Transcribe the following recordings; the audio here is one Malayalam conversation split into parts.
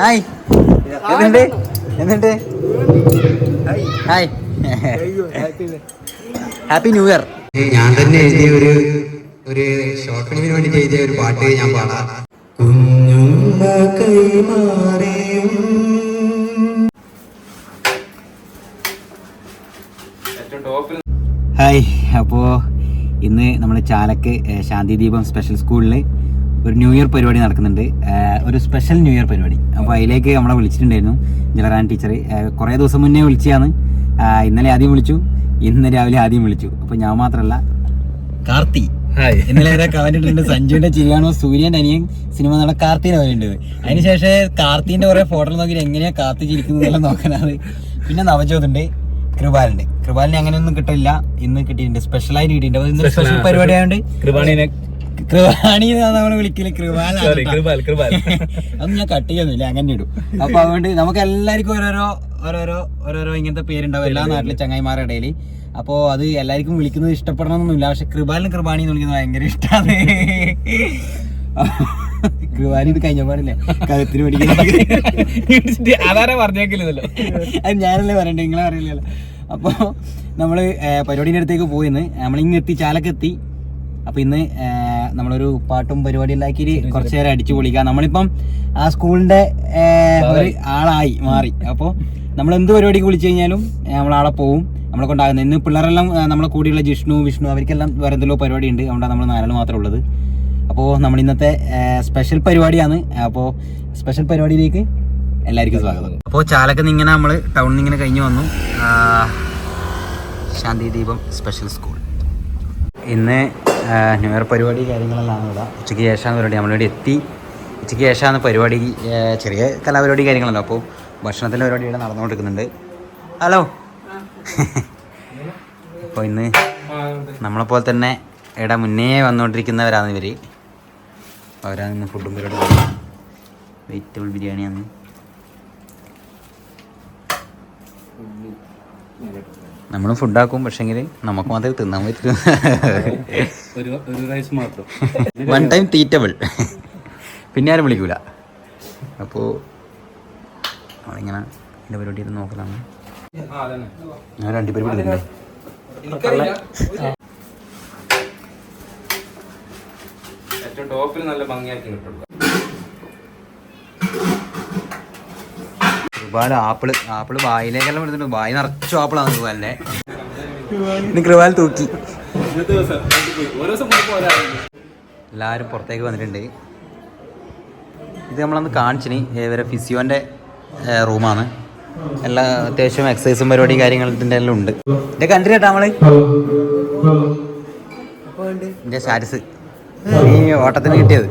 ഹായ്. എന്തുണ്ട്? എന്തുണ്ട്? ഹായ്. Happy new year. ഞാൻ തന്നെ എഴുതിയ ഒരു ഒരു ഷോർട്ട് ഫിലിമിന് വേണ്ടി എഴുതിയ ഒരു പാട്ട് ഞാൻ പാടാം. കുഞ്ഞുമ്മ കൈമാറിയും ഹായ്. അപ്പോൾ ഇന്ന് നമ്മൾ ചാലക്ക് ശാന്തിദീപം ശാന്തി ദീപം സ്പെഷ്യൽ സ്കൂളിൽ ഒരു ന്യൂ ഇയർ പരിപാടി നടക്കുന്നുണ്ട്. ഒരു സ്പെഷ്യൽ ന്യൂ ഇയർ പരിപാടി. അപ്പോൾ അതിലേക്ക് നമ്മളെ വിളിച്ചിട്ടുണ്ടായിരുന്നു ജലറാൻ ടീച്ചർ കുറേ ദിവസം മുന്നേ വിളിച്ചതാണ്. ഇന്നലെ ആദ്യം വിളിച്ചു. ഇന്ന് രാവിലെ ആദ്യം വിളിച്ചു. അപ്പോൾ ഞാൻ മാത്രമല്ല കാർത്തി. ഇന്നലെ വരെ കമന്റിട്ടുണ്ട് സഞ്ജുവിന്റെ ചിരിയാണോ സൂര്യന്റെ അനിയൻ സിനിമ നടന്ന കാർത്തിനെ പറയുന്നത് അതിനുശേഷം കാർത്തിന്റെ കുറെ ഫോട്ടോ നോക്കി എങ്ങനെയാ കാർത്തി ചിരിക്കുന്നതെല്ലാം നോക്കാനാണ് പിന്നെ നവജോതുണ്ട് കൃപാലുണ്ട്. കൃപാലിനെ അങ്ങനെയൊന്നും കിട്ടില്ല. ഇന്ന് കിട്ടിയിട്ടുണ്ട്. സ്പെഷ്യലായിട്ട് കിട്ടിയിട്ടുണ്ട്. സ്പെഷ്യൽ പരിപാടി ആയതുകൊണ്ട് കൃപാണി നമ്മൾ വിളിക്കൽ. കൃപാല അത് ഞാൻ കട്ട് ചെയ്യുന്നില്ല അങ്ങനെ ഇടും. അപ്പൊ അതുകൊണ്ട് നമുക്ക് എല്ലാവർക്കും ഓരോരോ ഓരോരോ ഓരോരോ ഇങ്ങനത്തെ പേരുണ്ടാവും എല്ലാ നാട്ടിലെ ചങ്ങായിമാരുടെ ഇടയിൽ അപ്പോൾ അത് എല്ലാവർക്കും വിളിക്കുന്നത് ഇഷ്ടപ്പെടണമെന്നൊന്നുമില്ല പക്ഷെ കൃപാലിനും കൃപാണി എന്ന് വിളിക്കുന്നത് ഭയങ്കര ഇഷ്ടമാണ് കൃപാലി ഇത് കഴിഞ്ഞ പാടില്ലേ? കഴുത്തിന് പിടിക്കുന്നത് അതാരാ പറഞ്ഞേക്കില്ലല്ലോ അത് ഞാനല്ലേ പറയണ്ടേ നിങ്ങളെ അറിയില്ലല്ലോ അപ്പോൾ നമ്മൾ പരിപാടിന്റെ അടുത്തേക്ക് പോയിന്ന്. നമ്മളിങ്ങെത്തി ചാലക്കെത്തി. അപ്പോൾ ഇന്ന് നമ്മളൊരു പാട്ടും പരിപാടി ആക്കി കുറച്ചു നേരം അടിച്ചു പൊളിക്കാം നമ്മളിപ്പം ആ സ്കൂളിന്റെ ഒരു ആളായി മാറി. അപ്പോൾ നമ്മൾ എന്ത് പരിപാടിക്ക് വിളിച്ചു കഴിഞ്ഞാലും നമ്മളാളെ പോവും. നമ്മളെ കൊണ്ടാകുന്നത്. ഇന്ന് പിള്ളേരെല്ലാം നമ്മളെ കൂടിയുള്ള ജിഷ്ണു വിഷ്ണു അവർക്കെല്ലാം വേറെ എന്തെല്ലോ പരിപാടി ഉണ്ട് അതുകൊണ്ടാണ് നമ്മൾ നാലാൾ മാത്രമേ ഉള്ളത്. അപ്പോൾ നമ്മൾ ഇന്നത്തെ സ്പെഷ്യൽ പരിപാടിയാണ്. അപ്പോൾ സ്പെഷ്യൽ പരിപാടിയിലേക്ക് എല്ലാവർക്കും സ്വാഗതം. അപ്പോൾ ചാലക്കുന്ന് ഇങ്ങനെ നമ്മൾ ടൗണിൽ ഇങ്ങനെ കഴിഞ്ഞു വന്നു. ശാന്തി ദീപം സ്പെഷ്യൽ സ്കൂൾ ഇന്ന് ന്യൂ ഇയർ പരിപാടി കാര്യങ്ങളെല്ലാം ഇവിടെ ഉച്ചയ്ക്ക് ശേഷമാണ് പരിപാടി നമ്മളിവിടെ എത്തി. ഉച്ചയ്ക്ക് ശേഷമാണ് പരിപാടി ചെറിയ കലാപരിപാടി കാര്യങ്ങളല്ലോ. അപ്പോൾ ഭക്ഷണത്തിന്റെ പരിപാടി ഇവിടെ നടന്നുകൊണ്ടിരിക്കുന്നുണ്ട്. ഹലോ? അപ്പോൾ ഇന്ന് നമ്മളെപ്പോലെ തന്നെ ഇവിടെ മുന്നേ വന്നുകൊണ്ടിരിക്കുന്നവരാണ് ഇവർ അവരാണ് ഇന്ന് ഫുഡും പരിപാടി വെജിറ്റബിൾ ബിരിയാണിയാണ്. നമ്മളും ഫുഡാക്കും പക്ഷെങ്കിൽ നമുക്ക് മാത്രമേ തിന്നാൻ പറ്റൂ. ഒരു റൈസ് മാത്രം. വൺ ടൈം തീറ്റബിൾ പിന്നെ ആരും വിളിക്കൂല. അപ്പോൾ നമ്മളിങ്ങനെ എന്റെ പരിപാടി ഇരുന്ന് നോക്കലാണ്. ഞാൻ രണ്ട് പരിപാടി ഇല്ലേ ഏറ്റവും ടോപ്പിൽ നല്ല ഭംഗിയാക്കി കിട്ടുള്ളൂ ഒരുപാട് ആപ്പിൾ ആപ്പിൾ വായിലേക്കെല്ലാം എടുത്തിട്ടുണ്ട് വായി നിറച്ചു ആപ്പിളാണ് കൃപാലിന്റെ ഇന്ന് കൃപാൽ തൂക്കി. എല്ലാവരും പുറത്തേക്ക് വന്നിട്ടുണ്ട്. ഇത് നമ്മളന്ന് കാണിച്ചിന്. ഇവരെ ഫിസിയോന്റെ റൂമാണ്. എല്ലാ അത്യാവശ്യം എക്സസൈസും പരിപാടി കാര്യങ്ങളുടെ എല്ലാം ഉണ്ട്. എന്റെ കണ്ടി കേട്ടാ നമ്മൾ? എന്റെ സ്റ്റാറ്റസ് ഈ ഓട്ടത്തിന് കിട്ടിയത്.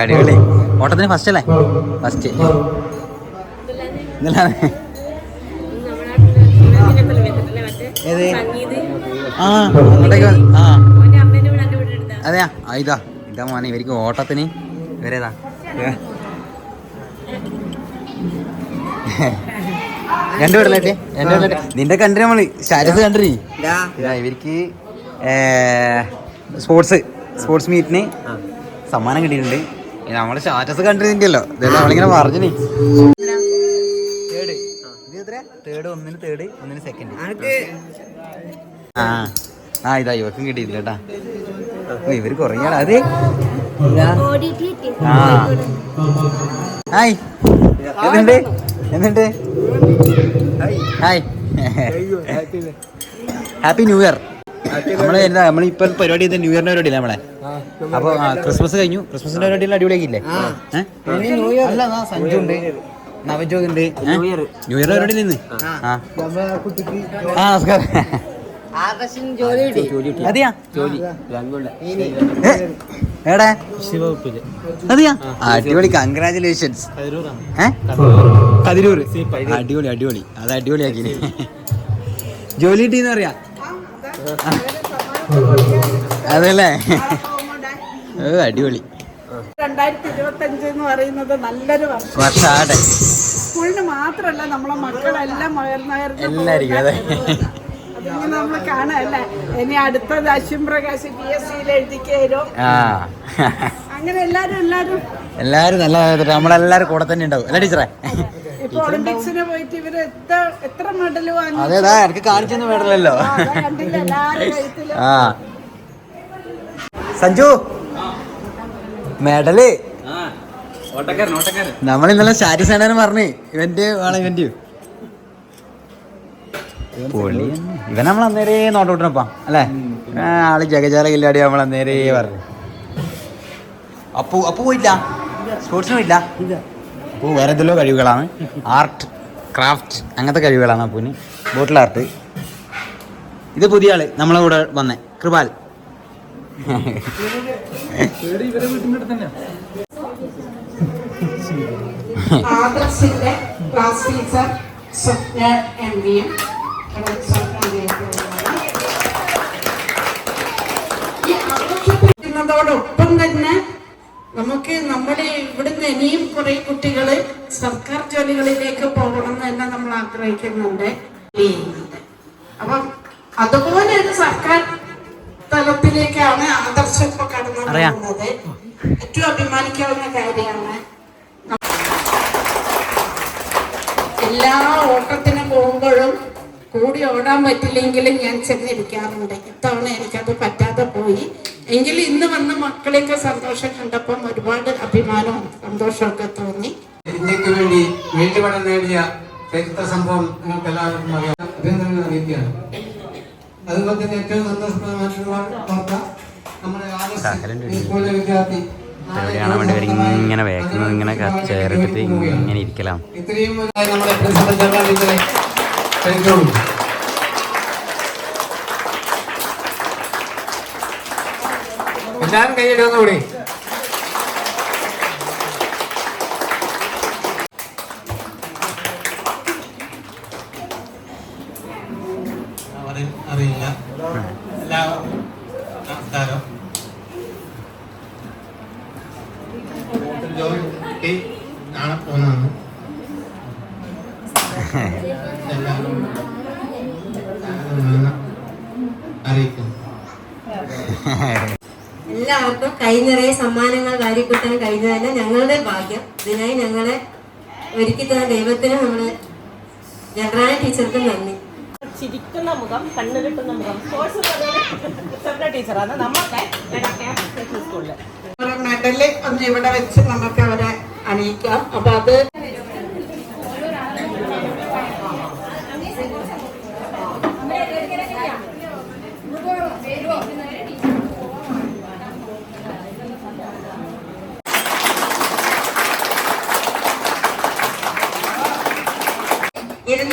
അടിപൊളി. ഓട്ടത്തിന് ഫസ്റ്റ് അല്ലേ? ഫസ്റ്റ് ഏത്? ആ അങ്ങോട്ടേക്ക് ആ. അതെയാ? ആ, ഇതാ. ഇതാ മോനെ ഇവർക്ക് ഓട്ടത്തിന്. ഇവരേതാ? രണ്ടു പേരല്ലേ രണ്ടു പേരല്ലേ നിന്റെ കണ്ടു നമ്മൾ സ്റ്റാറ്റസ് കണ്ടു ഇതാ. ഇവർക്ക് സ്പോർട്സ് സ്പോർട്സ് മീറ്റിന് സമ്മാനം കിട്ടിയിട്ടുണ്ട്. നമ്മൾ സ്റ്റാറ്റസ് കണ്ടിരുന്നല്ലോ ഇതെല്ലാം നമ്മളിങ്ങനെ പറഞ്ഞിനി. എത്ര തേർഡ് ഒന്നിന് തേർഡ് ഒന്നിന് സെക്കൻഡ് ആ ആ ഇതാ ഇവക്കും കിട്ടിയില്ല കേട്ടാ ഇവർ കുറയാണ് അത് ആ. ഹായ്. എന്തുണ്ട്? എന്തുണ്ട്? ഹായ്. ഹാപ്പി ന്യൂ ഇയർ നമ്മൾ എന്താ നമ്മളിപ്പോ പരിപാടി ചെയ്ത ന്യൂ ഇയറിന്റെ പരിപാടി നമ്മളെ? അപ്പൊ ക്രിസ്മസ് കഴിഞ്ഞു. ക്രിസ്മസിന്റെ പരിപാടി അടിപൊളിയാക്കില്ലേ അടിപൊളിയാക്കിയില്ലേ ഏ? അല്ല സഞ്ജു ഉണ്ട് നവജോത് ഉണ്ട് ന്യൂ ഇയർ പരിപാടി നിന്ന്. ആ. നമസ്കാരം. അതെയാ? ഏ, എവിടെ? അതെയാ? അടിപൊളി കൺഗ്രാചുലേഷൻസ് കതിരൂർ അടിപൊളി അടിപൊളി. അത് അടിപൊളിയാക്കി. ജോലി കിട്ടിന്ന് പറയാ അതല്ലേ? അടിപൊളി. രണ്ടായിരത്തി ഇരുപത്തഞ്ച് എന്ന് പറയുന്നത് നല്ലൊരു വർഷം. വർഷാടെ. സ്കൂളിന് മാത്രല്ല നമ്മളെ മക്കളെല്ലാം എല്ലാരിക്കും അതെ. അതിങ്ങനെ നമ്മൾ കാണാല്ലേ ഇനി അടുത്തത് അശ്വിൻ പ്രകാശ് പി എസ് സിയിൽ എഴുതിക്കരും ആ. അങ്ങനെ എല്ലാരും എല്ലാരും. എല്ലാരും നല്ല നമ്മളെല്ലാരും കൂടെ തന്നെ ഉണ്ടാവും. അല്ല ടീച്ചറെ? ഇപ്പൊ ഒളിമ്പിക്സിന് പോയിട്ട് ഇവർ എത്ര എത്ര മെഡൽ വാങ്ങി അതേതാ എനിക്ക് കാണിച്ചൊന്നും വേണ്ടല്ലോ ആ, അതാ കണ്ടില്ല എല്ലാരും കഴുത്തിലും. ആ. സഞ്ജു മെഡൽ നമ്മൾ ഇന്നലെ ശാരി സേനാനും പറഞ്ഞേ. ഇവന്റ് വേണം ഇവന്റ് പൊളി ഇവൻ നമ്മൾ അന്നേരേ നോട്ടോട്ടിനപ്പാ അല്ലേ? ആ, ആൾ ജഗജാല കില്ലാടി നമ്മൾ അന്നേരേ പറഞ്ഞു. അപ്പു അപ്പു പോയില്ല സ്പോർട്സിനും ഇല്ല? അപ്പു വേറെ എന്തെല്ലോ കഴിവുകളാണ്. ആർട്ട് ക്രാഫ്റ്റ് അങ്ങനത്തെ കഴിവുകളാണ് അപ്പുവിന്. Bottle art. ഇത് പുതിയ ആൾ നമ്മളെ കൂടെ വന്നേ. കൃപാൽ. ആദർശിന്റെ ക്ലാസ് ടീച്ചർ സ്വപ്ന എം വിയും ോടൊപ്പം തന്നെ നമുക്ക് നമ്മുടെ ഇവിടുന്ന് ഇനിയും കുറെ കുട്ടികൾ സർക്കാർ ജോലികളിലേക്ക് പോകണം എന്ന് തന്നെ നമ്മൾ ആഗ്രഹിക്കുന്നുണ്ട് അപ്പം അതുപോലെ ഒരു സർക്കാർ തലത്തിലേക്കാണ് ആദർശം ഇപ്പൊ കടന്നു. പോകുന്നത് ഏറ്റവും അഭിമാനിക്കാവുന്ന കാര്യമാണ് എല്ലാ ഓട്ടത്തിന് പോകുമ്പോഴും കൂടി ഓടാൻ പറ്റില്ലെങ്കിലും ഞാൻ ചെന്നിരിക്കാറുണ്ട്. ഇത്തവണ എനിക്കത് പറ്റാതെ പോയി. എങ്കിലും ഇന്ന് വന്ന മക്കളെയൊക്കെ സന്തോഷം കണ്ടപ്പം ഒരുപാട് അഭിമാനവും സന്തോഷമൊക്കെ തോന്നി. ഇന്ത്യയ്ക്ക് വേണ്ടി വീട്ടുപടം നേടിയ ചരിത്ര സംഭവം നിങ്ങൾക്ക് എല്ലാവർക്കും അറിയാം. അഭിനന്ദനങ്ങൾ അറിയിക്കുകയാണ്. അതുപോലെ തന്നെ ഏറ്റവും സന്തോഷപ്രദമായിട്ടുള്ള വാർത്ത നമ്മുടെ ഈ സ്കൂളിലെ വിദ്യാർത്ഥി പരിപാടി കാണാൻ വേണ്ടി വരും ഇങ്ങനെ വേക്കുന്നത് ഇങ്ങനെ ചേർത്തിട്ട് ഇങ്ങനെ ഇരിക്കലാണ്. എല്ലാവരും കൈയ്യടി ഒന്നുകൂടി അവരെ അറിയില്ല എല്ലാവർക്കും നമസ്കാരം ജോലി കിട്ടി നാളെ പോകുന്നതാണ് എല്ലാവരും കാണുമെന്ന് അറിയിക്കുന്നു എല്ലാവർക്കും കൈ നിറയെ സമ്മാനങ്ങൾ വാരിക്കൂട്ടാൻ കഴിഞ്ഞതല്ല ഞങ്ങളുടെ ഭാഗ്യം. ഇതിനായി ഞങ്ങളെ ഒരുക്കി തന്ന ദൈവത്തിന് നമ്മൾ ജനറായ ടീച്ചർക്ക് നന്ദി. ചിരിക്കുന്ന മുഖം കണ്ണുകിട്ടുന്ന മുഖം. സ്പോർട്സ് പറഞ്ഞാൽ ടീച്ചറാണ് ക്യാമ്പസ് സ്കൂളിൽ ഒരു മെഡൽ ഒന്ന് ഇവിടെ വെച്ച് നമുക്ക് അവരെ അണിയിക്കാം. അപ്പൊ അത്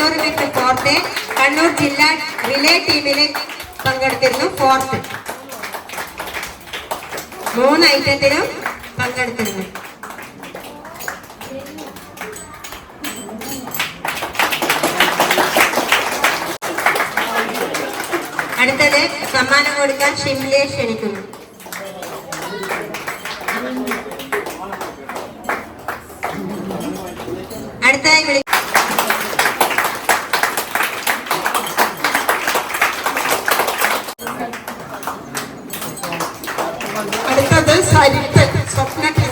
ഇരുന്നൂറ് വിട്ട് ഫോർത്ത് കണ്ണൂർ ജില്ലാ റിലേ ടീമിൽ പങ്കെടുത്തിരുന്നു ഫോർത്ത് മൂന്ന് ഐറ്റത്തിലും പങ്കെടുത്തിരുന്നു. അടുത്തത് സമ്മാനം കൊടുക്കാൻ ഷിംലേ ക്ഷണിക്കുന്നു. അടുത്തതായി വിളി അടുത്തത് സരിത്ത് സ്വപ്ന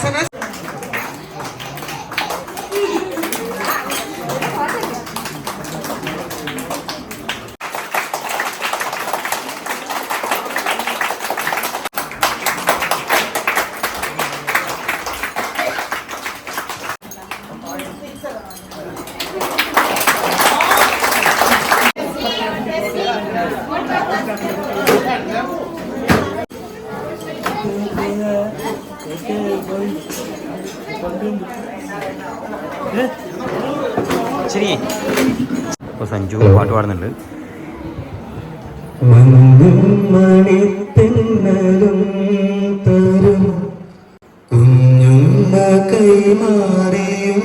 ശരി. ഇപ്പൊ സഞ്ജു പാട്ട് പാടുന്നുണ്ട്. തരും. കുഞ്ഞുമ്മ കൈമാറിയും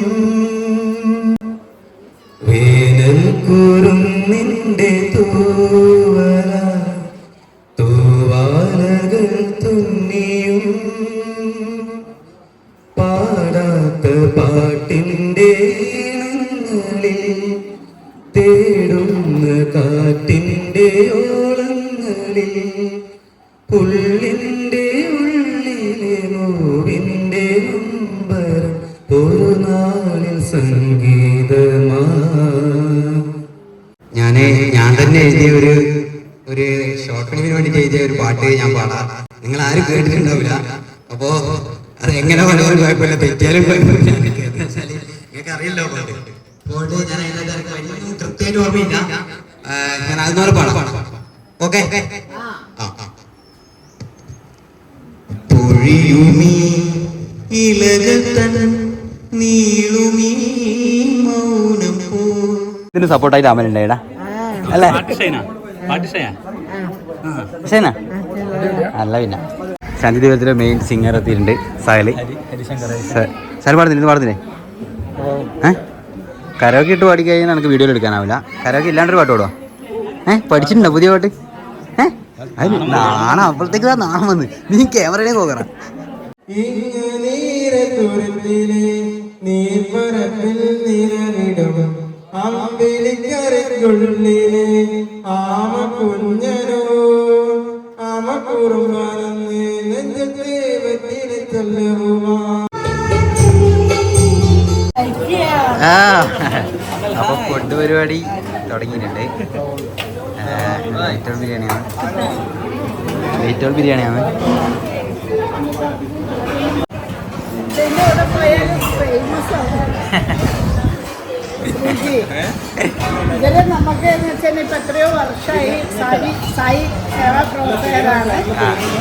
ഷോർട്ട് ഫിലിമിന് വേണ്ടി എഴുതിയ ഒരു പാട്ട് ഞാൻ പാടാം. നിങ്ങൾ ആരും കേട്ടിട്ടുണ്ടാവില്ല. അപ്പോ അത് എങ്ങനെ പറഞ്ഞാലും കുഴപ്പമില്ല. തെറ്റിയാലും കുഴപ്പമില്ല. നിങ്ങൾക്ക് അറിയില്ലോ പാട്ട്. പാട്ട് ഞാൻ അതിനകത്ത് കൃത്യമായിട്ട് ഓർമ്മയില്ല. ഞാൻ അതൊന്നും പാടാം. ഓക്കെ? പൊഴിയുമീ ഇലകത്തൻ നീളുമീ മൗനം പോ. ഇതിന് സപ്പോർട്ടായിട്ട് അമൽ ഉണ്ടായിടാ അല്ലേ? അല്ല പിന്നെ. ശാന്തി ദൈവത്തിലെ മെയിൻ സിംഗർ എത്തിയിട്ടുണ്ട് സായൽ. സാൽ പാടുന്നില്ല? ഇത് പാടുന്നില്ലേ? ഏ? കരോക്കെ ഇട്ട് പാടി കഴിഞ്ഞാൽ നമുക്ക് വീഡിയോയിൽ എടുക്കാനാവില്ല. കരോക്കെ ഇല്ലാണ്ടൊരു പാട്ട് പാടുവാ? ഏ? പഠിച്ചിട്ടുണ്ടോ പുതിയ പാട്ട്? ഏ? അത് നാണം. അപ്പോഴത്തേക്ക് നാണം വന്ന്. നീ ക്യാമറയിലേ പോകണം. നീ നീർപ്പരപ്പിൽ ആമ കുഞ്ഞനോ ആമ കുറുമാനെന്ന് നെഞ്ചത്തെ ആ അപ്പൊ ഫുഡ് പരിപാടി തുടങ്ങിയിട്ടുണ്ട്. ലൈറ്റോൾ ബിരിയാണിയാണ് ലൈറ്റോൾ ബിരിയാണിയാണ് ഇതിൽ നമുക്ക് എന്ന് വെച്ചാൽ ഇപ്പൊ എത്രയോ വർഷമായി സായി സായി സേവാ പ്രവർത്തകരാണ്.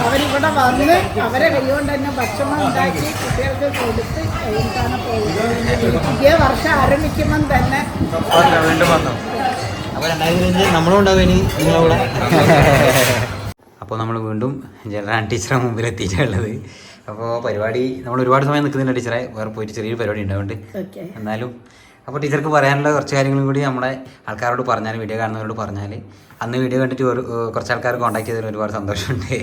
അവരിവിടെ വന്ന് അവരെ കൈകൊണ്ട് തന്നെ ഭക്ഷണം ഉണ്ടാക്കി കുട്ടികൾക്ക് കൊടുത്ത് കഴിഞ്ഞിട്ടാണ് പോകുന്നത് പുതിയ വർഷം ആരംഭിക്കുമ്പം തന്നെ അപ്പോൾ രണ്ടായിരത്തി അഞ്ച് നമ്മളും ഉണ്ടാവും ഇനി നിങ്ങളവിടെ അപ്പോൾ നമ്മൾ വീണ്ടും ജനറാൻ ടീച്ചറെ മുമ്പിൽ എത്തിയിട്ടുള്ളത് അപ്പോൾ പരിപാടി നമ്മൾ ഒരുപാട് സമയം നിൽക്കുന്നില്ല ടീച്ചറെ. വേറെ പോയിട്ട് ചെറിയൊരു പരിപാടി ഉണ്ടാവുന്നുണ്ട് ഓക്കെ. എന്നാലും അപ്പോൾ ടീച്ചർക്ക് പറയാനുള്ള കുറച്ച് കാര്യങ്ങളും കൂടി നമ്മുടെ ആൾക്കാരോട് പറഞ്ഞാൽ വീഡിയോ കാണുന്നവരോട് പറഞ്ഞാൽ അന്ന് വീഡിയോ കണ്ടിട്ട് കുറച്ച് ആൾക്കാർ കോൺടാക്ട് ചെയ്തതിൽ ഒരുപാട് സന്തോഷമുണ്ട്.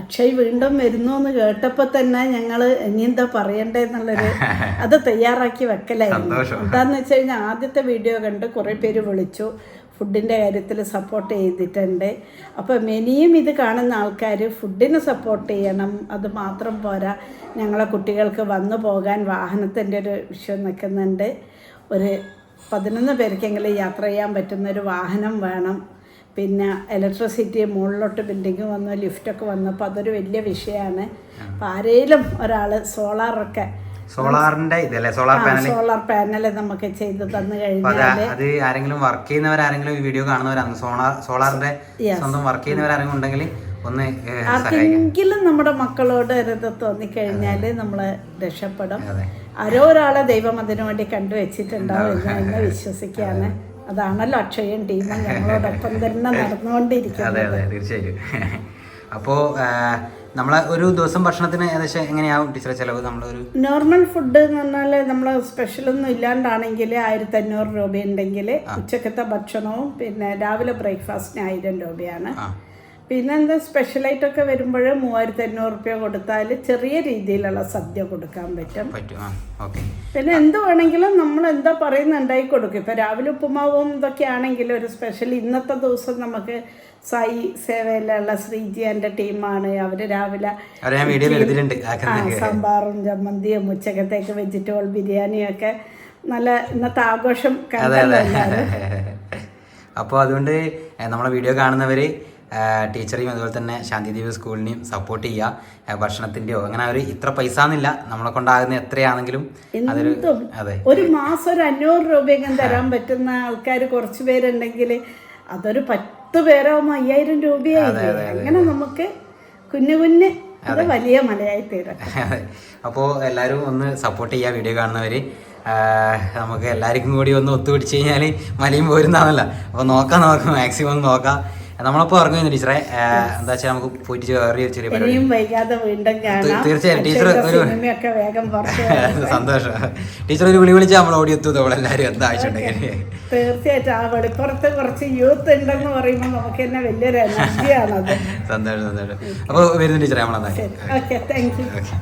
അക്ഷയ് വീണ്ടും വരുന്നു എന്ന് കേട്ടപ്പോൾ തന്നെ ഞങ്ങൾ ഇനി എന്താ പറയണ്ടേന്നുള്ളൊരു അത് തയ്യാറാക്കി വെക്കലായിരുന്നു. എന്താന്ന് വെച്ച് കഴിഞ്ഞാൽ ആദ്യത്തെ വീഡിയോ കണ്ട് കുറേ പേര് വിളിച്ചു. ഫുഡിന്റെ കാര്യത്തിൽ സപ്പോർട്ട് ചെയ്തിട്ടുണ്ട്. അപ്പോൾ മെനിയും ഇത് കാണുന്ന ആൾക്കാർ ഫുഡിന് സപ്പോർട്ട് ചെയ്യണം. അത് മാത്രം പോരാ. ഞങ്ങളെ കുട്ടികൾക്ക് വന്നു പോകാൻ വാഹനത്തിന്റെ ഒരു വിഷയം നിൽക്കുന്നുണ്ട്. ഒരു പതിനൊന്ന് പേർക്കെങ്കിലും യാത്ര ചെയ്യാൻ പറ്റുന്ന ഒരു വാഹനം വേണം. പിന്നെ ഇലക്ട്രിസിറ്റി മുകളിലോട്ട് ബിൽഡിങ് വന്നു ലിഫ്റ്റൊക്കെ വന്നപ്പോൾ അതൊരു വലിയ വിഷയമാണ്. അപ്പോൾ ആരെങ്കിലും ഒരാൾ സോളാറൊക്കെ സോളാറിന്റെ ഇതല്ലേ? സോളാർ പാനൽ സോളാർ പാനൽ നമുക്ക് ചെയ്തു തന്നു കഴിഞ്ഞാൽ അത് ആരെങ്കിലും വർക്ക് ചെയ്യുന്നവരാരെങ്കിലും ഈ വീഡിയോ കാണുന്നവരാണ് സോളാർ സോളാറിന്റെ സ്വന്തം വർക്ക് ചെയ്യുന്നവരാരെങ്കിലും ഉണ്ടെങ്കിൽ ഒന്ന് ആർക്കെങ്കിലും നമ്മുടെ മക്കളോട് ഒരു തോന്നിക്കഴിഞ്ഞാൽ നമ്മൾ രക്ഷപ്പെടും. അതെ. ആരോ ഒരാളെ ദൈവം അതിനു വേണ്ടി കണ്ടുവച്ചിട്ടുണ്ടാവും എന്ന് വിശ്വസിക്കുകയാണ്. അതാണല്ലോ അക്ഷയും ടീമും ഞങ്ങളോടൊപ്പം തന്നെ അതെ നടന്നുകൊണ്ടിരിക്കുന്നത്. അതെ തീർച്ചയായും അപ്പോൾ നമ്മളെ ഒരു ദിവസം ഭക്ഷണത്തിന് ഏകദേശം എങ്ങനെയാവും ടീച്ചറെ ചിലവ്? നമ്മളൊരു നോർമൽ ഫുഡ് എന്ന് പറഞ്ഞാൽ നമ്മൾ സ്പെഷ്യലൊന്നും ഇല്ലാണ്ടാണെങ്കിൽ ആയിരത്തി അഞ്ഞൂറ് രൂപയുണ്ടെങ്കിൽ ഉച്ചക്കത്തെ ഭക്ഷണവും പിന്നെ രാവിലെ ബ്രേക്ക്ഫാസ്റ്റിന് ആയിരം രൂപയാണ്. പിന്നെ എന്താ സ്പെഷ്യലായിട്ടൊക്കെ വരുമ്പോൾ മൂവായിരത്തി അഞ്ഞൂറ് റുപ്യ കൊടുത്താൽ ചെറിയ രീതിയിലുള്ള സദ്യ കൊടുക്കാൻ പറ്റും. പിന്നെ എന്ത് വേണമെങ്കിലും നമ്മൾ എന്താ പറയുന്നുണ്ടായി കൊടുക്കും. ഇപ്പം രാവിലെ ഉപ്പുമാവും ഇതൊക്കെ ആണെങ്കിൽ ഒരു സ്പെഷ്യൽ ഇന്നത്തെ ദിവസം നമുക്ക് സായി സേവയിലുള്ള ശ്രീജി എന്റെ ടീമാണ്. അവർ രാവിലെ സാമ്പാറും ചമ്മന്തിയും ഉച്ചക്കത്തേക്ക് വെജിറ്റബിൾ ബിരിയാണിയും ഒക്കെ നല്ല ഇന്നത്തെ ആഘോഷം അപ്പോൾ അതുകൊണ്ട് നമ്മളെ വീഡിയോ കാണുന്നവർ ടീച്ചറെയും അതുപോലെ തന്നെ ശാന്തിദേവി സ്കൂളിനെയും സപ്പോർട്ട് ചെയ്യുക. ഭക്ഷണത്തിന്റെയോ ഭക്ഷണത്തിന്റെയോ അങ്ങനെ ഒരു ഇത്ര പൈസ എന്നില്ല നമ്മളെ കൊണ്ടാകുന്ന എത്രയാണെങ്കിലും അതൊരു അതെ. ഒരു മാസം ഒരു അഞ്ഞൂറ് രൂപയെങ്കിലും തരാൻ പറ്റുന്ന ആൾക്കാർ കുറച്ച് പേരുണ്ടെങ്കിൽ അതൊരു പത്ത് പേരാവുമ്പോൾ അയ്യായിരം രൂപയായില്ലേ അങ്ങനെ നമുക്ക് കുഞ്ഞു കുഞ്ഞ് അത് വലിയ മലയായി തീരാം. അപ്പോ അപ്പോൾ എല്ലാവരും ഒന്ന് സപ്പോർട്ട് ചെയ്യാ വീഡിയോ കാണുന്നവർ നമുക്ക് എല്ലാവർക്കും കൂടി ഒന്ന് ഒത്തുപിടിച്ച് കഴിഞ്ഞാൽ മലയും പോരുന്നതാണല്ലോ അപ്പോൾ നോക്കാം നോക്കാം മാക്സിമം നോക്കാം. നമ്മളപ്പോൾ ഇറങ്ങുന്നു ടീച്ചറെ. എന്താ വെച്ചാൽ നമുക്ക് പോയിട്ട് ചെറിയ ചെറിയ തീർച്ചയായും ടീച്ചർ ഒരു സന്തോഷം. ടീച്ചർ ഒരു വിളി വിളിച്ചാൽ നമ്മൾ ഓടി എത്തും നമ്മളെല്ലാവരും എന്താ ആവശ്യമുണ്ടെങ്കിൽ തീർച്ചയായിട്ടും ആ വെളിപ്പുറത്ത് കുറച്ച് യൂത്ത് ഉണ്ടെന്ന് പറയുമ്പോൾ നമുക്ക് തന്നെ വലിയൊരു എനർജിയാണത് സന്തോഷം സന്തോഷം. അപ്പോൾ വരുന്നു ടീച്ചറെ നമ്മളെന്താ ഓക്കെ താങ്ക് യു ഓക്കെ.